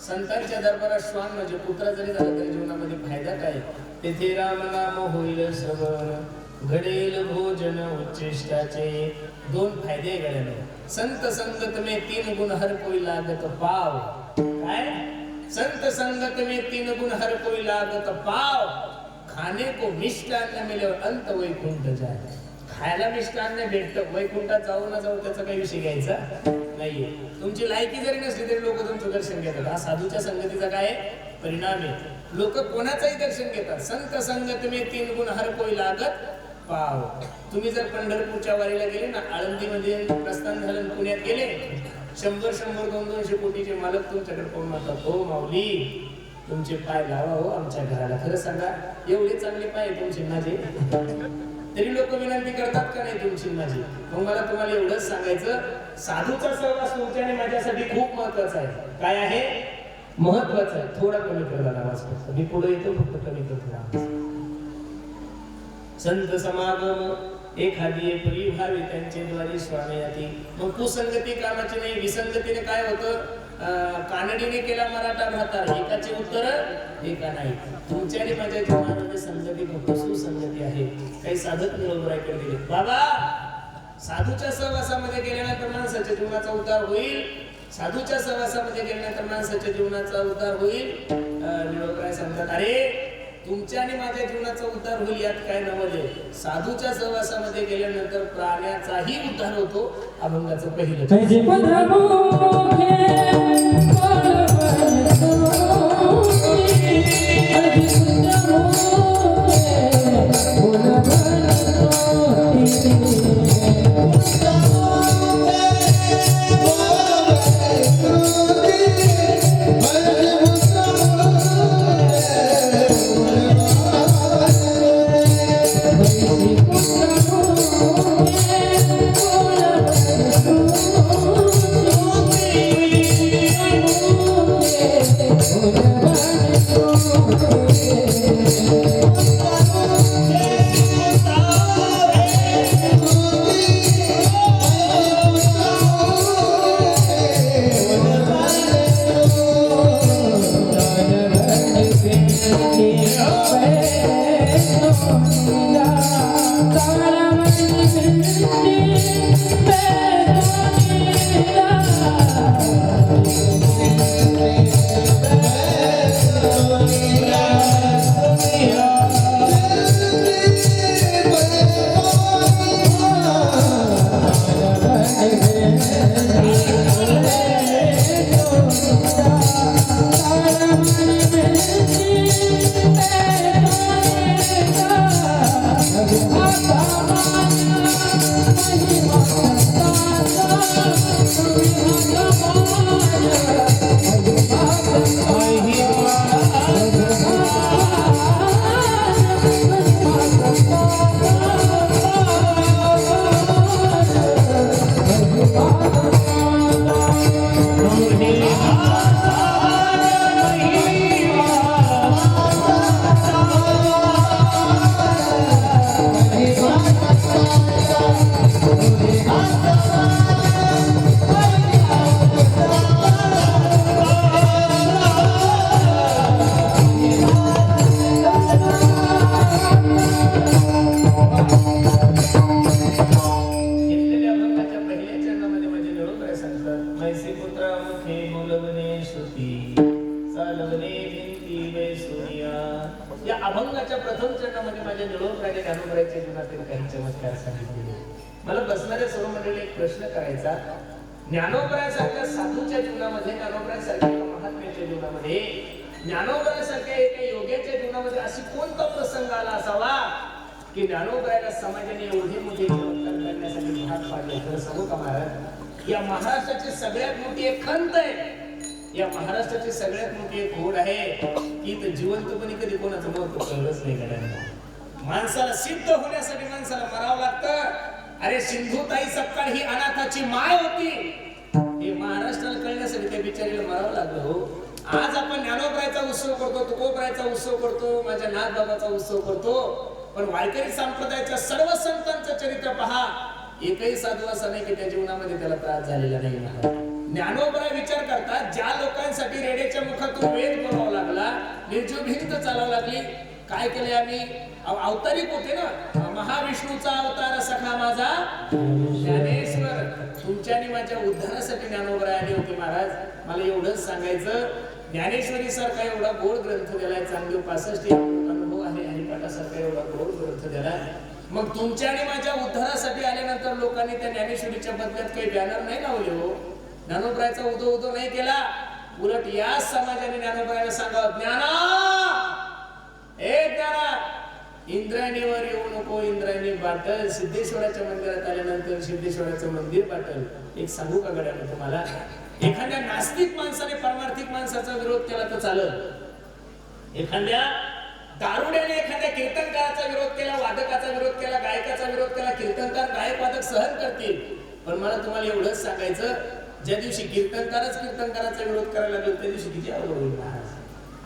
संतांच्या दरबारात श्वान म्हणजे पुत्र जरी झाला तरी जीवनामध्ये फायदा काय? तेथे राम नाम होईल श्रवण घडेल भोजन उच्चिष्टाचे. दोन फायदे घडले संत संगत मे तीन गुण हर कोई लागत पाव. काय? संत संगत में तीन गुण हर कोई लागत पाव. खाने को मिष्टान्न मिले और अंत वैकुंठ जाए खायला मिष्टान्न भेटतं. वैकुंठात जाऊ ना जाऊ त्याचा काही विषय घ्यायचा नाहीये. तुमची लायकी जरी नसली तरी लोक तुमचं दर्शन घेतात. हा साधूच्या संगतीचा काय परिणाम आहे? लोक कोणाचाही दर्शन घेतात. संत संगत में तीन गुण हर कोई लागत पाव. तुम्ही जर पंढरपूरच्या वारीला गेले ना आळंदीमध्ये प्रस्थान झालं पुण्यात गेले शंभर शंभर दोन दोनशे कोटीचे मालक तुमच्याकडे पाहून म्हणतात हो माऊली तुमचे पाय लावा हो आमच्या घराला खरं सांगा. एवढे चांगले पाय तुमचे माझे. तरी लोक विनंती करतात का नाही तुमची माझी? मग मला तुम्हाला एवढंच सांगायचं साधूचा सहवास तुमच्या आणि माझ्यासाठी खूप महत्त्वाचा आहे. काय आहे? महत्वाचं आहे. थोडा कमी करणार आवाज फक्त. मी पुढे येतो फक्त कमी करतो संत समागम एखादी परी व्हावी त्यांचे द्वारे स्वामी मग कुसंगती कामाची नाही विसंगतीने काय होतं? कानडीने केला मराठा भातार एकाचे उत्तर एका नाही. तुमच्या आणि माझ्या जीवनामध्ये संगती सुसंगती आहे. काही साधक निरोबराकडे दिले. बाबा साधूच्या सहवासामध्ये गेल्यानंतर माणसाच्या जीवनाचा उद्धार होईल. साधूच्या सहवासामध्ये गेल्यानंतर माणसाच्या जीवनाचा उद्धार होईल. अं, सांगतात? अरे तुमच्या आणि माझ्या जीवनाचा उद्धार होईल यात काय नवले साधूच्या सहवासामध्ये गेल्यानंतर प्राण्याचाही उद्धार होतो अभंगाचं पहिलं जीवनामध्ये ज्ञानोबरासारख्या एका योग्याच्या जीवनामध्ये अशी कोणता प्रसंग आला असावा की ज्ञानोबरायला समाजाने एवढे मोठे चमत्कार करण्यासाठी भाग पाडले? तर सांगू का महाराज? या महाराष्ट्राची सगळ्यात मोठी एक खंत आहे. या महाराष्ट्राची सगळ्यात मोठी एक ओढ आहे की तर जिवंतपणी कधी कोणाचं महत्त्व कळलंच नाही गड्यांना माणसाला सिद्ध होण्यासाठी माणसाला मरावं लागतं. अरे सिंधुताई सपकाळ ही अनाथाची माय होती. हे महाराष्ट्राला कळण्यासाठी त्या बिचारीला मरावं लागलं हो. आज आपण ज्ञानोबरायचा उत्सव करतो तुकोबरायचा उत्सव करतो माझ्या नाथ बाबाचा उत्सव करतो. पण वाळकरी संप्रदायाच्या सर्व संतांचं चरित्र पहा. एकही साधू असा नाही की त्या जीवनामध्ये त्याला त्रास झालेला नाही. महाराज ज्ञानोबरा विचार करतात ज्या लोकांसाठी रेडेच्या मुखातून वेद बोलावा लागला निर्जीव भिंत चालावं लागली. काय केले आम्ही? अवतारी अवतारिक होते ना? महाविष्णूचा अवतार सखा माझा? ज्ञानेश्वर तुमच्या आणि माझ्या उद्धारासाठी ज्ञानोबरा आले होते महाराज. मला एवढंच सांगायचं ज्ञानेश्वरी सारखा एवढा गोड ग्रंथ दिलाय चांगले पासष्ट अनुभव आहे हरिपाठासारखा एवढा गोड ग्रंथ दिलाय मग तुमच्या आणि माझ्या उद्धारासाठी आल्यानंतर लोकांनी त्या ज्ञानेश्वरीच्या बदल्यात काही बॅनर नाही लावले हो. ज्ञानोबरायचा उदो उदो नाही केला. उलट याच समाजाने ज्ञानोबरायला सांगावं ज्ञाना! ए ज्ञाना! इंद्रायणीवर येऊ नको इंद्रायणी बाटल. सिद्धेश्वराच्या मंदिरात आल्यानंतर सिद्धेश्वराचं मंदिर बाटल. एक सांगू का गड्यानं तुम्हाला? एखाद्या नास्तिक माणसाने परमार्थिक माणसाचा विरोध केला तर चालत एखाद्या दारुड्याने एखाद्या कीर्तनकाराचा विरोध केला वादकाचा विरोध केला गायकाचा विरोध केला कीर्तनकार गायक वादक सहन करतील. पण मला तुम्हाला एवढंच सांगायचं ज्या दिवशी कीर्तनकारच कीर्तनकाराचा विरोध करायला लागेल त्या दिवशी किती अवघड होईल. महाराज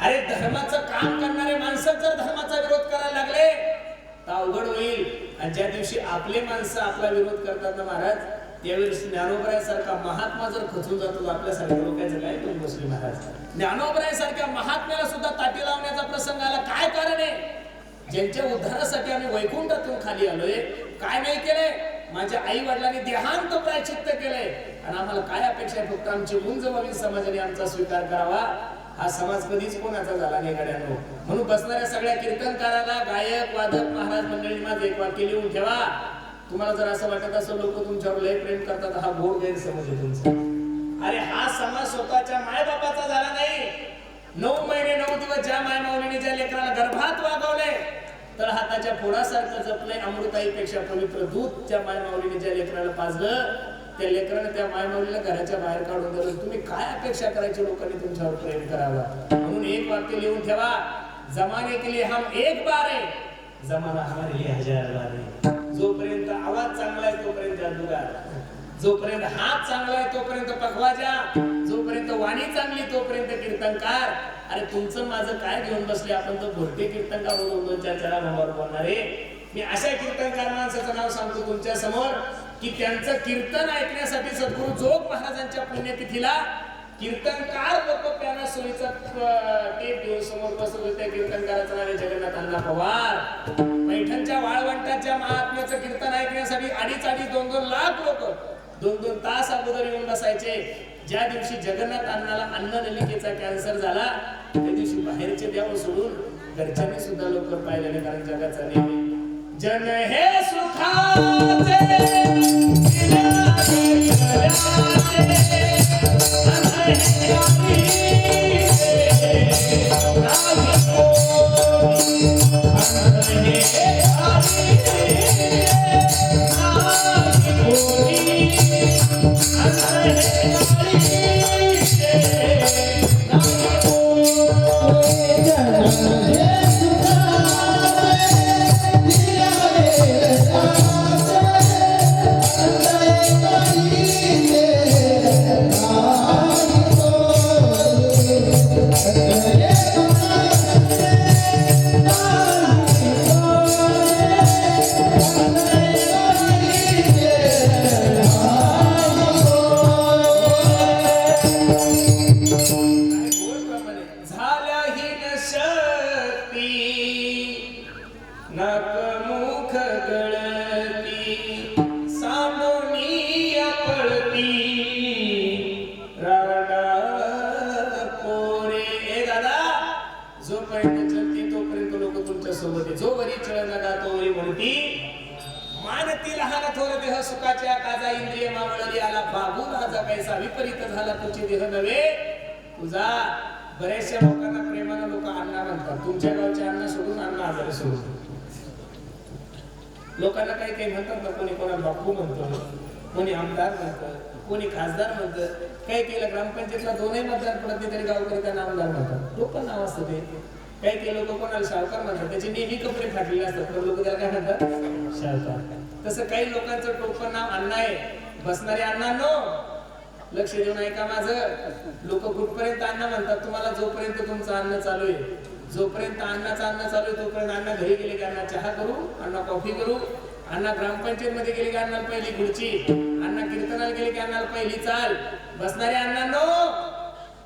अरे धर्माचं काम करणारे माणसं जर धर्माचा विरोध करायला लागले तर अवघड होईल. आणि ज्या दिवशी आपले माणसं आपला विरोध करतात ना महाराज त्यावेळेस ज्ञानोबरायासारखा महात्मा जर खचून जातो आपल्यासारख्या लोकांचं काय तुम्ही बसले महाराज? ज्ञानोबरायासारख्या महात्म्याला सुद्धा ताटी लावण्याचा प्रसंग आला. काय कारण आहे? ज्यांच्या उद्धारासाठी आम्ही वैकुंठातून खाली आलोय काय नाही केलंय? माझ्या आई वडिलांनी देहांत प्रायचित्त केलंय. आणि आम्हाला काय अपेक्षा आहे? फक्त आमची उंच समाजाने आमचा स्वीकार करावा. हा समाज कधीच कोणाचा झाला नाही गड्यांनो. म्हणून बसणाऱ्या सगळ्या कीर्तनकाराला गायक वादक महाराज मंडळी माझं एक वाक्य लिहून ठेवा. तुम्हाला जर असं वाटत असं लोक तुमच्यावर लय प्रेम करतात हा गोड गैरसमज आहे तुमचा. अरे हा समाज स्वतःच्या मायबापाचा झाला नाही. नऊ महिने नऊ दिवस ज्या मायमावलीने ज्या लेकराला गर्भात वागवले तर हाताच्या फोडासारखं जपलंय अमृताईपेक्षा पवित्र दूध त्या मायमावलीने ज्या लेकराला पाजलं त्या लेकराने त्या मायमावलीला घराच्या बाहेर काढून दिलं तुम्ही काय अपेक्षा करायची लोकांनी तुमच्यावर प्रेम करावा? म्हणून एक वाक्य लिहून ठेवा. जमाने के लिए हम एक बार है. जमाना हमारे लिए हजार बार है. जोपर्यंत आवाज चांगला आहे तोपर्यंत जादूगार जोपर्यंत हात चांगला आहे तोपर्यंत पखवाजा. जोपर्यंत वाणी चांगली तोपर्यंत कीर्तनकार. अरे तुमचं माझं काय घेऊन बसले? आपण तर भोरटे कीर्तनकार हो दोन दोन चार चार बोलणार आहे. मी अशा कीर्तनकार माणसाचं नाव सांगतो तुमच्यासमोर. की त्यांचं कीर्तन ऐकण्यासाठी सद्गुरू जोग महाराजांच्या पुण्यतिथीला कीर्तनकार लोक प्याना सोयीचा टेप घेऊन समोर बसत होते. त्या कीर्तनकाराचं नाव आहे जगन्नाथ अण्णा पवार. पैठणच्या वाळवंटाच्या महात्म्याचं कीर्तन ऐकण्यासाठी अडीच अडीच दोन दोन लाख लोक दोन दोन तास अगोदर येऊन बसायचे. ज्या दिवशी जगन्नाथ अण्णाला अन्ननलिकेचा कॅन्सर झाला त्या दिवशी बाहेरचे द्यावं सोडून घरच्यांनी सुद्धा लवकर पाहिलेले कारण जगाचा नेहमी जन हे सुखाचे Yes. जो वरी चळना गातो वरी म्हणती मानती लहान थोर देह सुखाच्या काजा इंद्रिय मावळली आला बाबू राजा कैसा विपरीत झाला तुझी देह नव्हे. तुझा बऱ्याचशा लोकांना प्रेमानं लोक अण्णा म्हणतात. तुमच्या गावचे अण्णा सोडून अण्णा आजारी सोडून. लोकांना काही काही म्हणतात ना कोणी कोणाला बापू म्हणतो कोणी आमदार म्हणतं कोणी खासदार म्हणतं काही केलं ग्रामपंचायतला दोनही मतदार पडत नाही तरी गावकरी त्यांना आमदार म्हणतात. लोक नाव असतं ते. काही काही लोक कोणाला शाहूकार म्हणतात? त्याचे नेहमी कपडे फाटलेले असतात. तर लोक त्याला काय म्हणतात? शाहकार तसं काही लोकांचं टोपण नाव अण्णा आहे. बसणारे अण्णा नो. लक्ष देऊन ऐका माझं. लोक कुठपर्यंत अन्न म्हणतात? तुम्हाला जोपर्यंत तुमचं अन्न चालू आहे. जोपर्यंत अन्नाचं अन्न चालू आहे तोपर्यंत अण्णा घरी गेले की अण्णा चहा करू अण्णा कॉफी करू. अण्णा ग्रामपंचायत मध्ये गेले की अण्णा पहिली खुर्ची. अण्णा कीर्तनाला गेले की अन्नाला पहिली चाल. बसणारे अण्णा नो.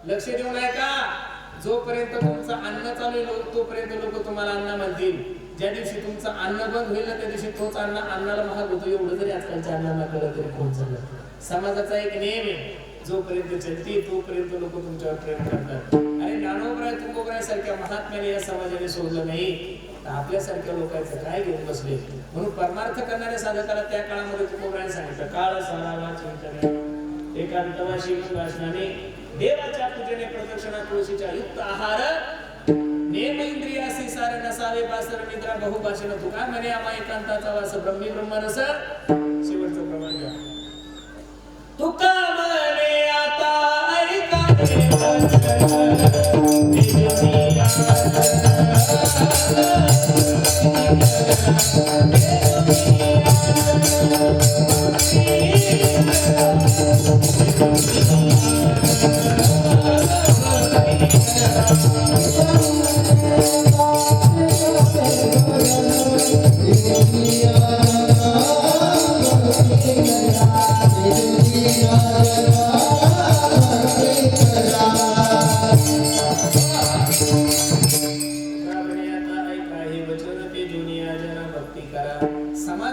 लक्ष देऊन ऐका. का जोपर्यंत तुमचं अन्न चालू लोक तोपर्यंत लोक तुम्हाला अन्न म्हणतील. ज्या दिवशी तुमचं अन्न बंद होईल ना त्या दिवशी तोच अन्न अन्नाला महाग होतो. एवढं जरी आजकालच्या अन्नाला कळलं तरी खूप चाललं समाजाचा एक नियम आहे. जोपर्यंत चलते तोपर्यंत लोक तुमच्यावर प्रेम करतात. अरे ज्ञानोबराय तुकोबराय सारख्या महात्म्याने या समाजाने सोडलं नाही. तर आपल्यासारख्या लोकांचं काय घेऊन बसले? म्हणून परमार्थ करणाऱ्या साधकाला त्या काळामध्ये तुकोबराय सांगितलं काळ सारावा चिंतन एकांतवाशी भाषणाने देवाच्या पूजेने प्रदक्षिणा तुळशीच्या युक्त आहार. नेम इंद्रियासी सार नसावे बासर निद्रा बहुभाषण तुका म्हणे आम्हा एकांताचा वास ब्रह्मी ब्रह्मरस शेवटचं प्रमाण घ्या. तुका म्हणे आता ऐका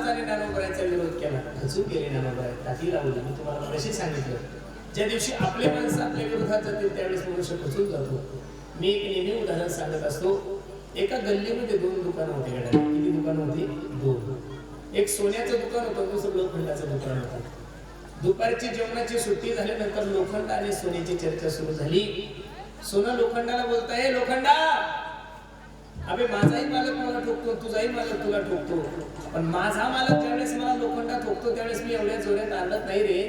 समाजाने ज्ञानोबरायचा विरोध केला. खचून गेले ज्ञानोबराय टाकी लावली मी तुम्हाला कशी सांगितलं. ज्या दिवशी आपले माणसं आपल्या विरोधात जातील त्यावेळेस मनुष्य खचून जातो. मी एक नेहमी उदाहरण सांगत असतो. एका गल्लीमध्ये दोन दुकानं होते गाड्या. किती दुकानं होती? दोन. एक सोन्याचं दुकान होतं दुसरं लोखंडाचं दुकान होतं. दुपारची जेवणाची सुट्टी झाल्यानंतर लोखंड आणि सोन्याची चर्चा सुरू झाली. सोनं लोखंडाला बोलताय लोखंडा अबे माझाही मालक मला ठोकतो तुझाही मालक तुला ठोकतो. पण माझा मालक ज्यावेळेस मला लोखंडा ठोकतो त्यावेळेस मी एवढ्या जोऱ्यात आणत नाही रे.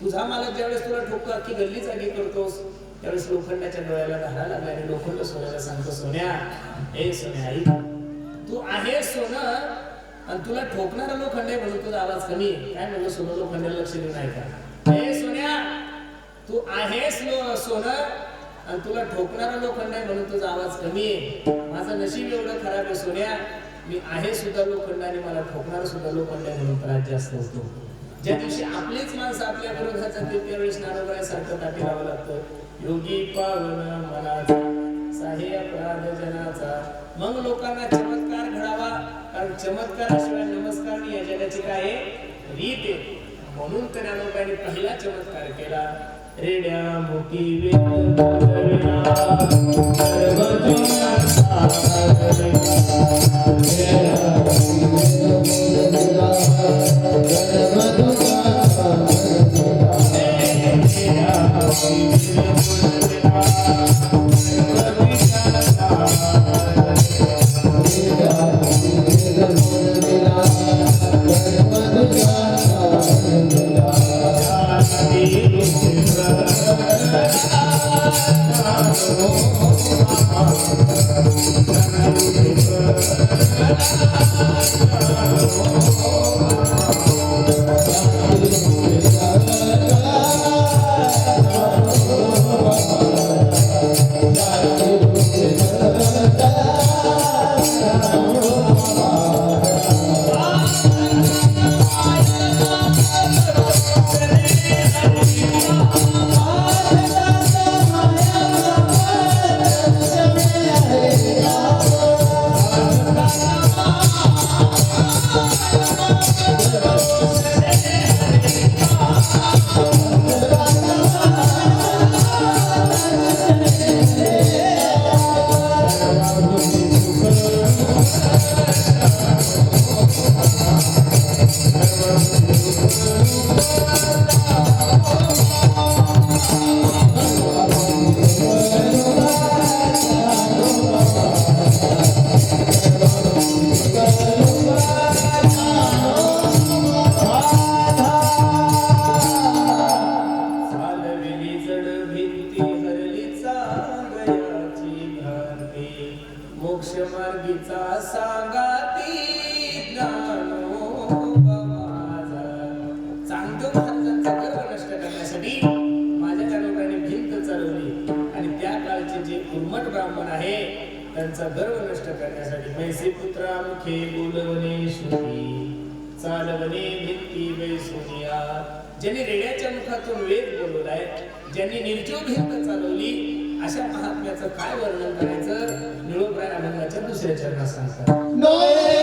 तुझा मालक ज्यावेळेस तुला ठोकतो अख्खी गल्ली जागी करतोस त्यावेळेस लोखंडाच्या डोळ्याला धारा लागला आणि लोखंड सोन्याला सांगतो सोन्या ए सोन्या आई तू आहे सोनं आणि तुला ठोकणारा लोखंड आहे म्हणून तुझा आवाज कमी काय म्हणलं सोनं लोखंडाला लक्ष देऊन नाही का ए सोन्या तू आहेस सोनं आणि तुला ठोकणारा लोखंड आहे म्हणून तुझा आवाज कमी आहे. माझं नशीब एवढं खराब आहे सोन्या. मी आहे सुद्धा लोखंड आणि मला ठोकणारा सुद्धा लोखंड आहे म्हणून त्रास जास्त असतो ज्या दिवशी आपलीच माणसं आपल्या विरोधात जातील त्यावेळेस नारोबासारखं ताटी लावावं लागतं? योगी पावन मनाचा साहे अपराध जनाचा. मग लोकांना चमत्कार घडावा. कारण चमत्काराशिवाय नमस्कार नाही या जगाची काय रीत आहे. म्हणून त्या ज्ञानोबाने पहिला चमत्कार केला. रेड्या मोठी वेद बोलविला, चालविली ज्ञानोबा माझा. चांगदेव महाराजांचा गर्व नष्ट करण्यासाठी माझ्या त्या लोकांनी भिंत चालवली आणि त्या काळचे जे उर्मट ब्राह्मण आहे त्यांचा गर्व नष्ट करण्यासाठी मैसे पुत्रा मुखे बोलवणे श्रुती चालवणे भिंती बैसुनिया ज्यांनी रेड्याच्या मुखातून वेद बोलवलाय ज्यांनी निर्जीव भिंत चालवली अशा महात्म्याचं काय वर्णन करायचं निळोप्राय अभंगाच्या दुसऱ्या चरणात सांगतात